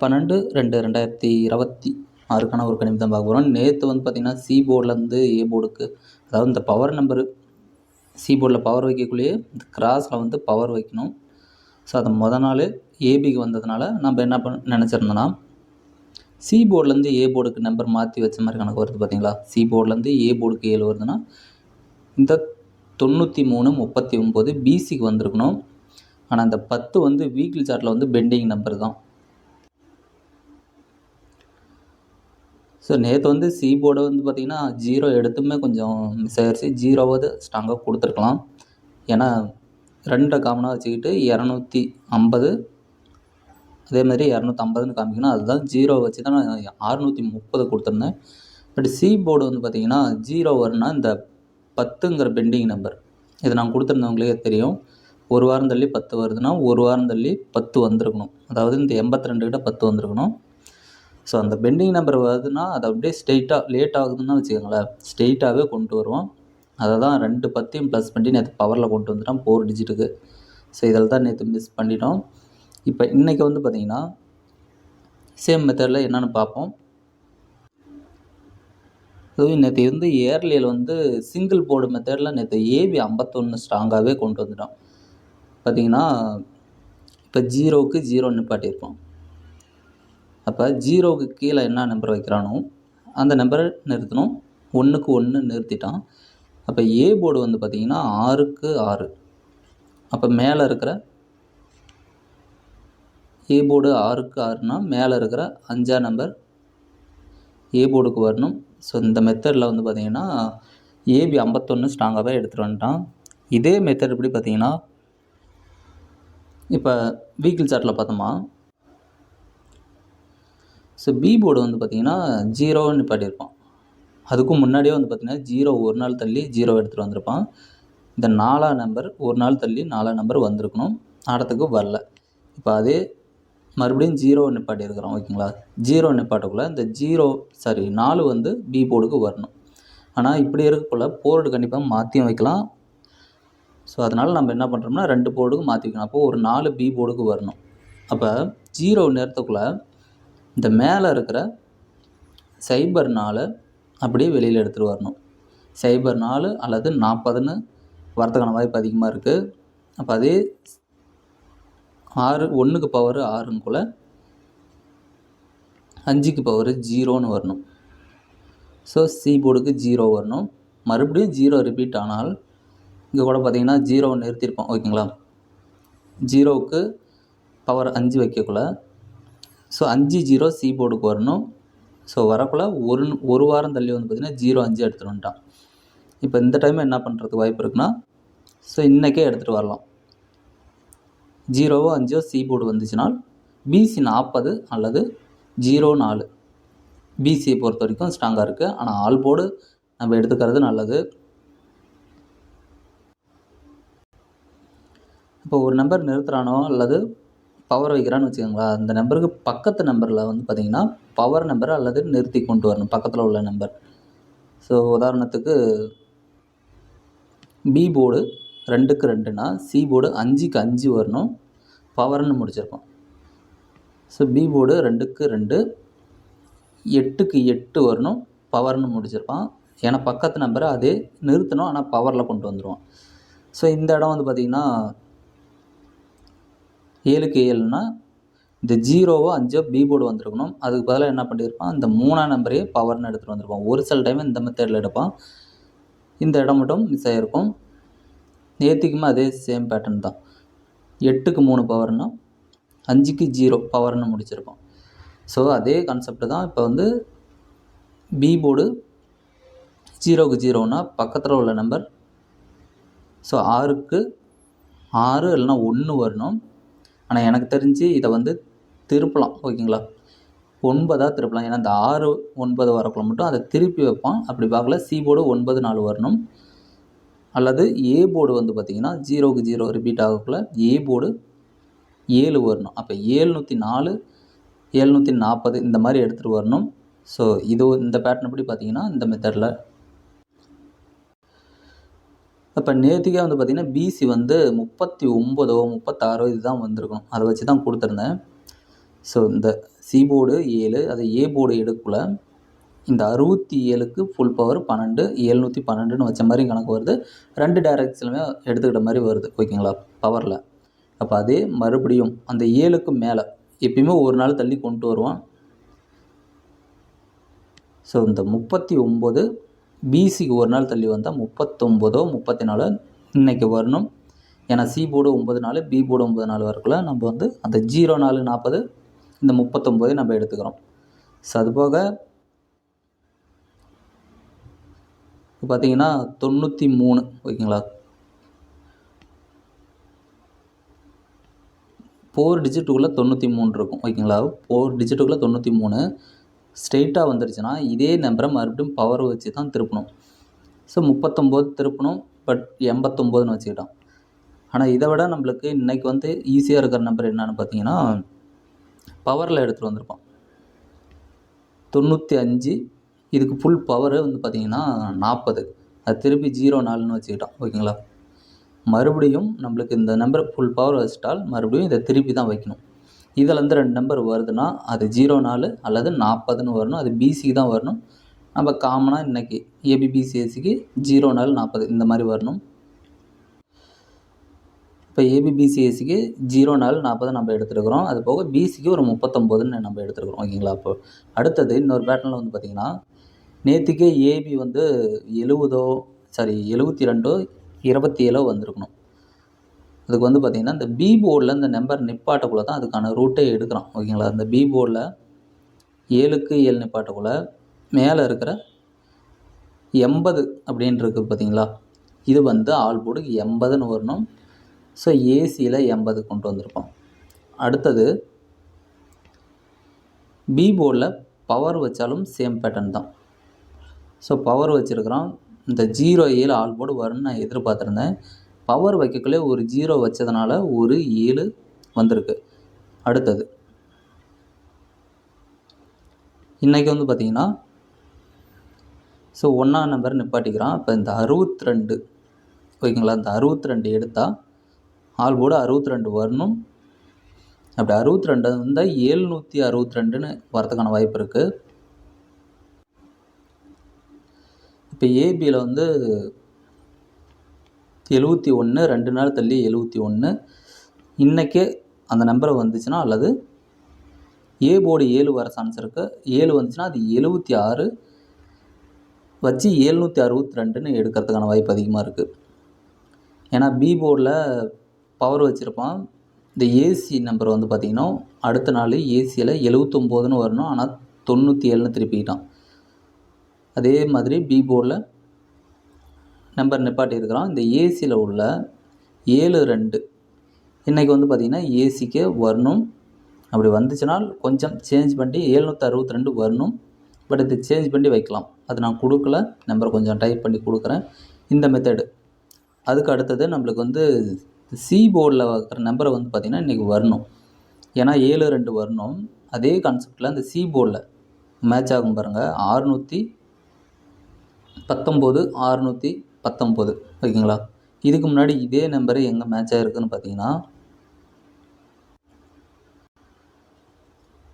பன்னெண்டு ரெண்டு ரெண்டாயிரத்தி இருபத்தி ஆறுக்கான ஒரு கணிப்பு தான் பார்க்க போகிறோம் நேற்று வந்து பார்த்திங்கன்னா சி போர்டிலேருந்து ஏ போர்டுக்கு அதாவது இந்த பவர் நம்பரு சி போர்டில் பவர் வைக்கக்குள்ளேயே இந்த கிராஸில் வந்து பவர் வைக்கணும். ஸோ அதை முத நாள் ஏபிக்கு வந்ததுனால நம்ம என்ன பண்ண நினச்சிருந்தோன்னா சி போர்ட்லேருந்து ஏ போர்டுக்கு நம்பர் மாற்றி வச்ச மாதிரி கணக்கு வருது பார்த்தீங்களா சி போர்ட்லேருந்து ஏ போர்டுக்கு ஏழு வருதுன்னா இந்த தொண்ணூற்றி மூணு முப்பத்தி ஒம்பது பிசிக்கு வந்திருக்கணும். ஆனால் இந்த பத்து வந்து வீக்லி சார்ட்டில் வந்து பெண்டிங் நம்பர் தான். ஸோ நேற்று வந்து சி போர்டை வந்து பார்த்திங்கன்னா ஜீரோ எடுத்துமே கொஞ்சம் மிஸ் ஆயிடுச்சு ஜீரோவாவது ஸ்ட்ராங்காக கொடுத்துருக்கலாம். ஏன்னா ரெண்டை காமனாக வச்சுக்கிட்டு இரநூத்தி ஐம்பது. அதே மாதிரி இரநூத்தம்பதுன்னு காமிக்கணும். அதுதான் ஜீரோ வச்சு தான் நான் அறுநூற்றி முப்பது கொடுத்துருந்தேன். பட் சி போர்டு வந்து பார்த்திங்கன்னா ஜீரோ வரும்னா இந்த பத்துங்கிற பெண்டிங் நம்பர் இது நான் கொடுத்துருந்தவங்களே தெரியும். ஒரு வாரம் தள்ளி பத்து வருதுன்னா ஒரு வாரம் தள்ளி பத்து வந்திருக்கணும். அதாவது இந்த எண்பத்தி ரெண்டு கிட்ட பத்து வந்திருக்கணும். ஸோ அந்த பெண்டிங் நம்பர் வருதுன்னா அது அப்படியே ஸ்ட்ரெயிட்டாக லேட் ஆகுதுன்னு வச்சுக்கோங்களேன். ஸ்ட்ரெயிட்டாகவே கொண்டு வருவோம். அதை தான் ரெண்டு பத்தையும் ப்ளஸ் பண்ணி நேற்று பவரில் கொண்டு வந்துட்டோம். ஃபோர் டிஜிட்டுக்கு ஸோ இதில் தான் நேற்று மிஸ் பண்ணிட்டோம். இப்போ இன்றைக்கி வந்து பார்த்திங்கன்னா சேம் மெத்தடில் என்னென்னு பார்ப்போம். அதுவும் நேற்று வந்து ஏர்லியில் வந்து சிங்கிள் போர்டு மெத்தடில் நேற்று ஏபி ஐம்பத்தொன்று ஸ்ட்ராங்காகவே கொண்டு வந்துட்டோம். பார்த்திங்கன்னா இப்போ ஜீரோவுக்கு ஜீரோ நிப்பாட்டியிருப்போம் அப்போ ஜீரோவுக்கு கீழே என்ன நம்பர் வைக்கிறானோ அந்த நம்பரை நிறுத்தணும். ஒன்றுக்கு ஒன்று நிறுத்திட்டான். அப்போ ஏ போர்டு வந்து பார்த்திங்கன்னா ஆறுக்கு ஆறு. அப்போ மேலே இருக்கிற ஏ போர்டு ஆறுக்கு ஆறுனா மேலே இருக்கிற அஞ்சா நம்பர் ஏ போர்டுக்கு வரணும். ஸோ இந்த மெத்தடில் வந்து பார்த்திங்கன்னா ஏபி ஐம்பத்தொன்று ஸ்ட்ராங்காகவே எடுத்துகிட்டு வந்துட்டான். இதே மெத்தட் எப்படி பார்த்தீங்கன்னா இப்போ வீக்கிள் சார்ட்டில் பார்த்தோமா ஸோ பி போர்டு வந்து பார்த்திங்கன்னா ஜீரோன்னு நிப்பாட்டியிருப்பான் அதுக்கும் முன்னாடியே வந்து பார்த்திங்கன்னா ஜீரோ ஒரு நாள் தள்ளி ஜீரோ எடுத்துகிட்டு வந்திருப்பான். இந்த நாலாம் நம்பர் ஒரு நாள் தள்ளி நாலா நம்பர் வந்திருக்கணும். ஆடத்துக்கு வரல. இப்போ அதே மறுபடியும் ஜீரோ நிப்பாட்டி இருக்கிறோம் ஓகேங்களா? ஜீரோ நிப்பாட்டக்குள்ளே இந்த ஜீரோ சாரி நாலு வந்து பி போர்டுக்கு வரணும். ஆனால் இப்படி இருக்கக்குள்ள போர்டு கண்டிப்பாக மாற்றியும் வைக்கலாம். ஸோ அதனால் நம்ம என்ன பண்ணுறோம்னா ரெண்டு போர்டுக்கு மாற்றி வைக்கணும். அப்போது ஒரு நாலு பி போர்டுக்கு வரணும். அப்போ ஜீரோ நேரத்துக்குள்ளே இந்த மேலே இருக்கிற சைபர் நாலு அப்படியே வெளியில் எடுத்துகிட்டு வரணும். சைபர் நாலு அல்லது நாற்பதுன்னு வரத்துக்கான வாய்ப்பு அதிகமாக இருக்குது அப்போ அதே ஆறு ஒன்றுக்கு பவர் ஆறுங்குள்ள அஞ்சுக்கு பவர் ஜீரோன்னு வரணும். ஸோ சி போர்டுக்கு ஜீரோ வரணும். மறுபடியும் ஜீரோ ரிப்பீட் ஆனால் இங்கே கூட பார்த்தீங்கன்னா ஜீரோ நிறுத்தியிருப்போம் ஓகேங்களா ஜீரோவுக்கு பவர் அஞ்சு வைக்கக்குள்ள ஸோ அஞ்சு ஜீரோ சி போர்டுக்கு வரணும். ஸோ வரக்குள்ள ஒரு ஒரு வாரம் தள்ளி வந்து பார்த்திங்கன்னா ஜீரோ அஞ்சு எடுத்துகிட்டு வந்துட்டான். இப்போ இந்த டைம் என்ன பண்ணுறதுக்கு வாய்ப்பு இருக்குன்னா ஸோ இன்றைக்கே எடுத்துகிட்டு வரலாம். ஜீரோவோ அஞ்சோ சி போர்டு வந்துச்சுனால் பிசி நாற்பது அல்லது ஜீரோ நாலு. பிசியை பொறுத்த வரைக்கும் ஸ்ட்ராங்காக இருக்குது ஆனால் ஆல் போர்டு நம்ம எடுத்துக்கிறது நல்லது. இப்போ ஒரு நம்பர் நிறுத்துகிறானோ அல்லது பவர் வைக்கிறான்னு வச்சுக்கோங்களேன். அந்த நம்பருக்கு பக்கத்து நம்பரில் வந்து பார்த்திங்கன்னா பவர் நம்பர் அல்லது நிறுத்தி கொண்டு வரணும். பக்கத்தில் உள்ள நம்பர் ஸோ உதாரணத்துக்கு பி போர்டு ரெண்டுக்கு ரெண்டுனா சி போர்டு அஞ்சுக்கு அஞ்சு வரணும். பவர்னு முடிச்சிருக்கோம் ஸோ பி போர்டு ரெண்டுக்கு ரெண்டு எட்டுக்கு எட்டு வரணும். பவர்னு முடிச்சிருப்பான். ஏன்னா பக்கத்து நம்பரை அதே நிறுத்தணும். ஆனால் பவரில் கொண்டு வந்துடுவான் ஸோ இந்த இடம் வந்து பார்த்திங்கன்னா ஏழுக்கு ஏழுனா இந்த ஜீரோவோ அஞ்சோ பி போர்டு வந்திருக்கணும். அதுக்கு பதிலாக என்ன பண்ணியிருப்பான் இந்த மூணாம் நம்பரையே பவர்னு எடுத்துகிட்டு வந்திருப்பான். ஒரு சில டைம் இந்த மெத்தடில் எடுப்பான். இந்த இடம் மட்டும் மிஸ் ஆகிருக்கும் நேற்றுக்குமே அதே சேம் பேட்டர்ன் தான். எட்டுக்கு மூணு பவர்னா அஞ்சுக்கு ஜீரோ பவர்னு முடிச்சிருப்போம் ஸோ அதே கான்செப்ட் தான் இப்போ வந்து பி போர்டு ஜீரோவுக்கு ஜீரோனா பக்கத்தில் உள்ள நம்பர் ஸோ ஆறுக்கு ஆறு இல்லைனா ஒன்று வரணும். ஆனால் எனக்கு தெரிஞ்சு இதை வந்து திருப்பலாம் ஓகேங்களா? ஒன்பதாக திருப்பலாம். ஏன்னா இந்த ஆறு ஒன்பது வரக்குள்ள மட்டும் அதை திருப்பி வைப்பான். அப்படி பார்க்கல. சி போர்டு ஒன்பது நாலு வரணும். அல்லது ஏ போர்டு வந்து பார்த்திங்கன்னா ஜீரோக்கு ஜீரோ ரிப்பீட் ஆகக்குள்ள ஏ போர்டு ஏழு வரணும். அப்போ ஏழ்நூற்றி நாலு ஏழ்நூற்றி நாற்பது இந்த மாதிரி எடுத்துகிட்டு வரணும். ஸோ இது இந்த பேட்டர்ன் படி பார்த்தீங்கன்னா இந்த மெத்தடில் இப்போ நேற்றுக்கே வந்து பார்த்திங்கன்னா பிசி வந்து முப்பத்தி ஒம்பதோ முப்பத்தாறோ இதுதான் வந்திருக்கும் அதை வச்சு தான் கொடுத்துருந்தேன். ஸோ இந்த சி போர்டு ஏழு அதை ஏ போர்டு எடுக்கல இந்த அறுபத்தி ஏழுக்கு ஃபுல் பவர் பன்னெண்டு ஏழ்நூற்றி பன்னெண்டுன்னு வச்ச மாதிரி கணக்கு வருது. ரெண்டு டேரக்ஷனுமே எடுத்துக்கிட்ட மாதிரி வருது ஓகேங்களா பவரில் அப்போ அதே மறுபடியும் அந்த ஏழுக்கு மேலே எப்பயுமே ஒரு நாள் தள்ளி கொண்டு வருவான் ஸோ இந்த முப்பத்தி ஒம்பது பிசிக்கு ஒரு நாள் தள்ளி வந்தால் முப்பத்தொம்போதோ முப்பத்தி நாலோ இன்றைக்கி வரணும். ஏன்னா சி போர்டு ஒம்பது நாள் பி போர்டு ஒம்பது நாள் வரக்குள்ள நம்ம வந்து அந்த ஜீரோ நாலு நாற்பது இந்த முப்பத்தொம்போதையும் நம்ம எடுத்துக்கிறோம். ஸோ அதுபோக இப்போ பார்த்தீங்கன்னா தொண்ணூற்றி மூணு ஓகேங்களா? ஃபோர் டிஜிட்டுக்குள்ளே தொண்ணூற்றி மூணு இருக்கும் ஓகேங்களா? ஃபோர் டிஜிட்டுக்குள்ளே தொண்ணூற்றி மூணு. ஸ்ட்ரெயிட்டாக வந்துருச்சுன்னா இதே நம்பரை மறுபடியும் பவர் வச்சு தான் திருப்பணும். ஸோ முப்பத்தொம்போது திருப்பணும் பட் எண்பத்தொம்போதுன்னு வச்சுக்கிட்டோம். ஆனால் இதை விட நம்மளுக்கு இன்றைக்கி வந்து ஈஸியாக இருக்கிற நம்பர் என்னென்னு பார்த்தீங்கன்னா பவரில் எடுத்துகிட்டு வந்திருப்போம். தொண்ணூற்றி அஞ்சு இதுக்கு ஃபுல் பவரு வந்து பார்த்திங்கன்னா நாற்பது. அது திருப்பி ஜீரோ நாலுன்னு வச்சுக்கிட்டோம் ஓகேங்களா? மறுபடியும் நம்மளுக்கு இந்த நம்பர் ஃபுல் பவர் வச்சுட்டால் மறுபடியும் இதை திருப்பி தான் வைக்கணும். இதுலேருந்து ரெண்டு நம்பர் வருதுன்னா அது ஜீரோ நாலு அல்லது நாற்பதுன்னு வரணும். அது பிசிக்கு தான் வரணும். நம்ம காமனாக இன்றைக்கி ஏபிபிசிஎஸ்சிக்கு ஜீரோ நாலு நாற்பது இந்த மாதிரி வரணும். இப்போ ஏபிபிசிஎஸ்சிக்கு ஜீரோ நாலு நாற்பது நம்ம எடுத்துருக்குறோம். அது போக பிசிக்கு ஒரு முப்பத்தொம்போதுன்னு நம்ம எடுத்துருக்குறோம். ஓகேங்களா? அப்போ அடுத்தது இன்னொரு பேட்டர்னில் வந்து பார்த்திங்கன்னா நேற்றுக்கே ஏபி வந்து எழுவதோ சாரி எழுபத்தி ரெண்டோ இருபத்தி ஏழோ வந்திருக்கணும். அதுக்கு வந்து பார்த்திங்கன்னா இந்த பி போர்டில் இந்த நம்பர் நிப்பாட்டக்குள்ளே தான் அதுக்கான ரூட்டே எடுக்கிறோம் ஓகேங்களா இந்த பி போர்டில் ஏழுக்கு ஏழு நிப்பாட்டக்குள்ளே மேலே இருக்கிற எண்பது அப்படின்றது பார்த்தீங்களா இது வந்து ஆல் போர்டுக்கு எண்பதுன்னு வரணும். ஸோ ஏசியில் எண்பது கொண்டு வந்திருப்போம். அடுத்தது பி போர்டில் பவர் வச்சாலும் சேம் பேட்டர்ன் தான். ஸோ பவர் வச்சுருக்குறோம் இந்த ஜீரோ ஏழு ஆல் போர்டு வரும்னு நான் எதிர்பார்த்துருந்தேன். பவர் வைக்கக்குள்ளே ஒரு ஜீரோ வச்சதுனால ஒரு ஏழு வந்திருக்கு. அடுத்தது இன்றைக்கி வந்து பார்த்திங்கன்னா ஸோ ஒன்றாம் நம்பர் நிப்பாட்டிக்கிறான். இப்போ இந்த அறுபத்தி ரெண்டு ஓகேங்களா? இந்த அறுபத்தி ரெண்டு எடுத்தால் ஆள் போர்டு அறுபத்தி ரெண்டு வரணும். அப்படி அறுபத்தி ரெண்டு இருந்தால் ஏழ்நூற்றி அறுபத்தி ரெண்டுன்னு வரதுக்கான வாய்ப்பு இருக்குது இப்போ ஏபியில் வந்து எழுபத்தி ஒன்று ரெண்டு நாள் தள்ளி எழுபத்தி ஒன்று இன்றைக்கே அந்த நம்பர் வந்துச்சுன்னா அல்லது ஏ போர்டு ஏழு வர சான்ஸ் இருக்குது ஏழு வந்துச்சுன்னா அது எழுபத்தி ஆறு வச்சு ஏழ்நூற்றி அறுபத்தி ரெண்டுன்னு எடுக்கிறதுக்கான வாய்ப்பு அதிகமாக இருக்குது ஏன்னா பி போர்டில் பவர் வச்சுருப்பான். இந்த ஏசி நம்பர் வந்து பார்த்திங்கன்னா அடுத்த நாள் ஏசியில் எழுவத்தொம்போதுன்னு வரணும். ஆனால் தொண்ணூற்றி ஏழுன்னு திருப்பிக்கிட்டான் அதே மாதிரி பி போர்டில் நம்பர் நிப்பாட்டியிருக்கிறோம். இந்த ஏசியில் உள்ள ஏழு ரெண்டு. இன்றைக்கி வந்து பார்த்திங்கன்னா ஏசிக்கு வரணும். அப்படி வந்துச்சுனால் கொஞ்சம் சேஞ்ச் பண்ணி ஏழ்நூற்றி அறுபத்தி ரெண்டு வரணும். பட் இது சேஞ்ச் பண்ணி வைக்கலாம். அது நான் கொடுக்கல. நம்பர் கொஞ்சம் டைப் பண்ணி கொடுக்குறேன். இந்த மெத்தடு அதுக்கு அடுத்தது நம்மளுக்கு வந்து சி போர்டில் வைக்கிற நம்பரை வந்து பார்த்திங்கன்னா இன்றைக்கி வரணும். ஏன்னா ஏழு ரெண்டு வரணும். அதே கான்செப்டில் அந்த சி போர்டில் மேட்ச் ஆகும் பாருங்கள் ஆறுநூற்றி பத்தொம்போது ஆறுநூற்றி பத்தொம்பது ஓகேங்களா? இதுக்கு முன்னாடி இதே நம்பரு எங்கே மேட்ச் ஆகிருக்குன்னு பார்த்தீங்கன்னா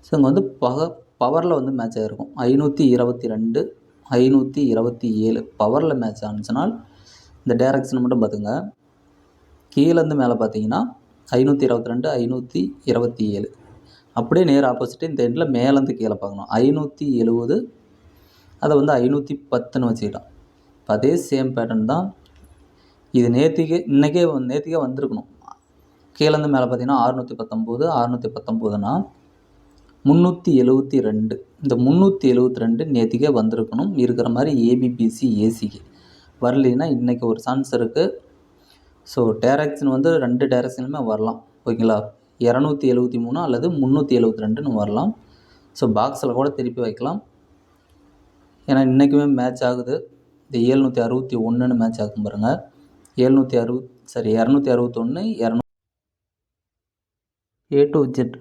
ஸோ இங்கே வந்து பக பவரில் வந்து மேட்ச் ஆகிருக்கும் ஐநூற்றி இருபத்தி ரெண்டு ஐநூற்றி இருபத்தி ஏழு பவரில் மேட்ச் ஆனிச்சுனால் இந்த டேரக்ஷன் மட்டும் பார்த்துங்க கீழேருந்து மேலே பார்த்தீங்கன்னா ஐநூற்றி இருபத்தி ரெண்டு ஐநூற்றி இருபத்தி ஏழு. அப்படியே நேர் ஆப்போசிட்டு இந்த எண்டில் மேலேருந்து கீழே பார்க்கணும் ஐநூற்றி எழுபது அதை வந்து ஐநூற்றி பத்துன்னு வச்சுக்கிட்டோம். அதே சேம் பேட்டர்ன் தான் இது நேற்றுக்கே இன்றைக்கே நேற்றுக்கே வந்திருக்கணும். கீழேருந்து மேலே பார்த்தீங்கன்னா அறுநூற்றி பத்தொம்போது அறுநூற்றி பத்தொம்போதுன்னா முந்நூற்றி எழுவத்தி ரெண்டு. இந்த முந்நூற்றி எழுபத்தி ரெண்டு நேற்றுக்கே வந்திருக்கணும். இருக்கிற மாதிரி ஏபிபிசி ஏசிக்கு வரலைன்னா இன்றைக்கி ஒரு சான்ஸ் இருக்குது ஸோ டேரக்ஷன் வந்து ரெண்டு டேரக்ஷனுமே வரலாம். ஓகேங்களா? இரநூத்தி எழுபத்தி மூணு அல்லது முந்நூற்றி எழுபத்தி ரெண்டுன்னு வரலாம். ஸோ பாக்ஸில் கூட திருப்பி வைக்கலாம். ஏன்னா இன்றைக்குமே மேட்ச் ஆகுது. இந்த ஏழ்நூற்றி அறுபத்தி ஒன்றுன்னு மேட்ச் ஆகும் பாருங்கள் ஏழ்நூற்றி அறுபத் சாரி இரநூத்தி அறுபத்தொன்று இரநூ ஏ டு ஜெட்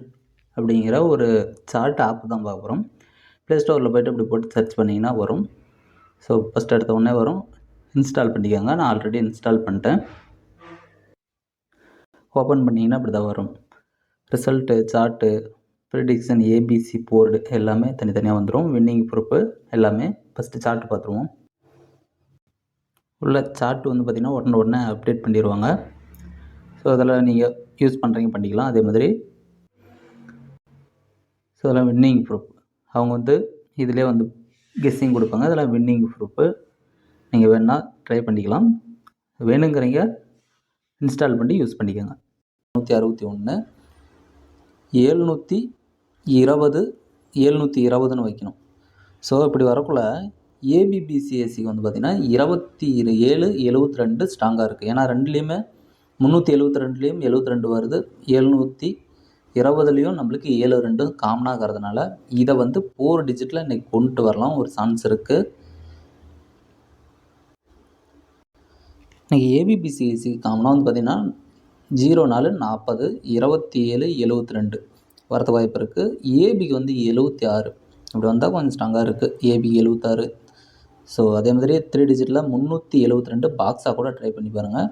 அப்படிங்கிற ஒரு சார்ட் ஆப் தான் பார்க்குறோம் ப்ளே ஸ்டோரில் போய்ட்டு இப்படி போட்டு சர்ச் பண்ணிங்கன்னா வரும். ஸோ ஃபஸ்ட் எடுத்த உடனே வரும். இன்ஸ்டால் பண்ணிக்கோங்க. நான் ஆல்ரெடி இன்ஸ்டால் பண்ணிட்டேன். ஓப்பன் பண்ணிங்கன்னா இப்படி தான் வரும் result chart prediction ABC board எல்லாமே தனித்தனியாக வந்துடும் வின்னிங் ப்ரூப்பு எல்லாமே ஃபஸ்ட்டு சார்ட் பார்த்துருவோம். உள்ள சார்ட் வந்து பார்த்திங்கன்னா உடனே உடனே அப்டேட் பண்ணிடுவாங்க. ஸோ அதில் நீங்கள் யூஸ் பண்ணுறீங்க பண்ணிக்கலாம். அதே மாதிரி ஸோ அதெல்லாம் வின்னிங் ப்ரூஃப் அவங்க வந்து இதிலே வந்து கெஸ்ஸிங் கொடுப்பாங்க. அதெல்லாம் வின்னிங் ப்ரூஃபு நீங்கள் வேணால் ட்ரை பண்ணிக்கலாம். வேணுங்கிறீங்க இன்ஸ்டால் பண்ணி யூஸ் பண்ணிக்கோங்க. நூற்றி அறுபத்தி ஒன்று ஏழ்நூற்றி இருபது ஏழ்நூற்றி இருபதுன்னு வைக்கணும். ஸோ இப்படி வரக்குள்ள ஏபிபிசிஎஸ்சிக்கு வந்து பார்த்திங்கன்னா இருபத்தி இரு ஏழு எழுவத்தி ரெண்டு ஸ்ட்ராங்காக இருக்குது ஏன்னா ரெண்டுலேயுமே முந்நூற்றி எழுபத்தி ரெண்டுலேயும் எழுபத்தி ரெண்டு வருது. எழுநூற்றி இருபதுலேயும் நம்மளுக்கு ஏழு ரெண்டு காமனாகிறதுனால இதை வந்து ஃபோர் டிஜிட்டில் இன்றைக்கி கொண்டு வரலாம். ஒரு சான்ஸ் இருக்குது இன்றைக்கி ஏபிபிசிஎஸ்சி காமனாக வந்து பார்த்திங்கன்னா ஜீரோ நாலு நாற்பது இருபத்தி ஏழு எழுவத்தி ரெண்டு வரது வாய்ப்பு இருக்குது ஏபிக்கு வந்து எழுபத்தி ஆறு. இப்படி வந்தால் கொஞ்சம் ஸ்ட்ராங்காக இருக்குது ஏபி எழுபத்தாறு ஸோ அதே மாதிரி த்ரீ டிஜிட்டில் முந்நூற்றி எழுவத்தி ரெண்டு பாக்ஸாக கூட ட்ரை பண்ணி பாருங்கள்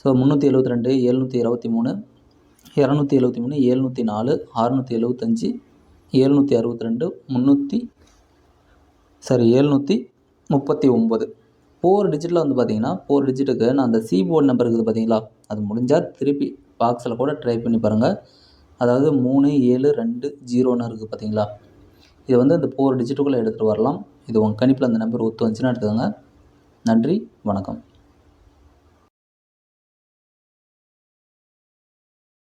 ஸோ முந்நூற்றி எழுவத்தி ரெண்டு எழுநூற்றி இருபத்தி மூணு இரநூத்தி எழுவத்தி மூணு ஏழ்நூற்றி நாலு அறுநூற்றி எழுவத்தஞ்சி ஏழ்நூற்றி அறுபத்தி ரெண்டு முந்நூற்றி சாரி ஏழ்நூற்றி முப்பத்தி ஒம்பது ஃபோர் டிஜிட்டில் வந்து பார்த்தீங்கன்னா ஃபோர் டிஜிட்டுக்கு நான் அந்த சி போர்டு நம்பர் இருக்குது பார்த்தீங்களா அது முடிஞ்சால் திருப்பி பாக்ஸில் கூட ட்ரை பண்ணி பாருங்கள் அதாவது மூணு ஏழு ரெண்டு ஜீரோன்னு இருக்குது பார்த்தீங்களா இது வந்து இந்த ஃபோர் டிஜிட்டுக்குள்ளே எடுத்துகிட்டு வரலாம். இது உங்கள் கணிப்பில் அந்த நம்பர் ஒத்து வந்துச்சுன்னா எடுத்துக்கோங்க. நன்றி வணக்கம்.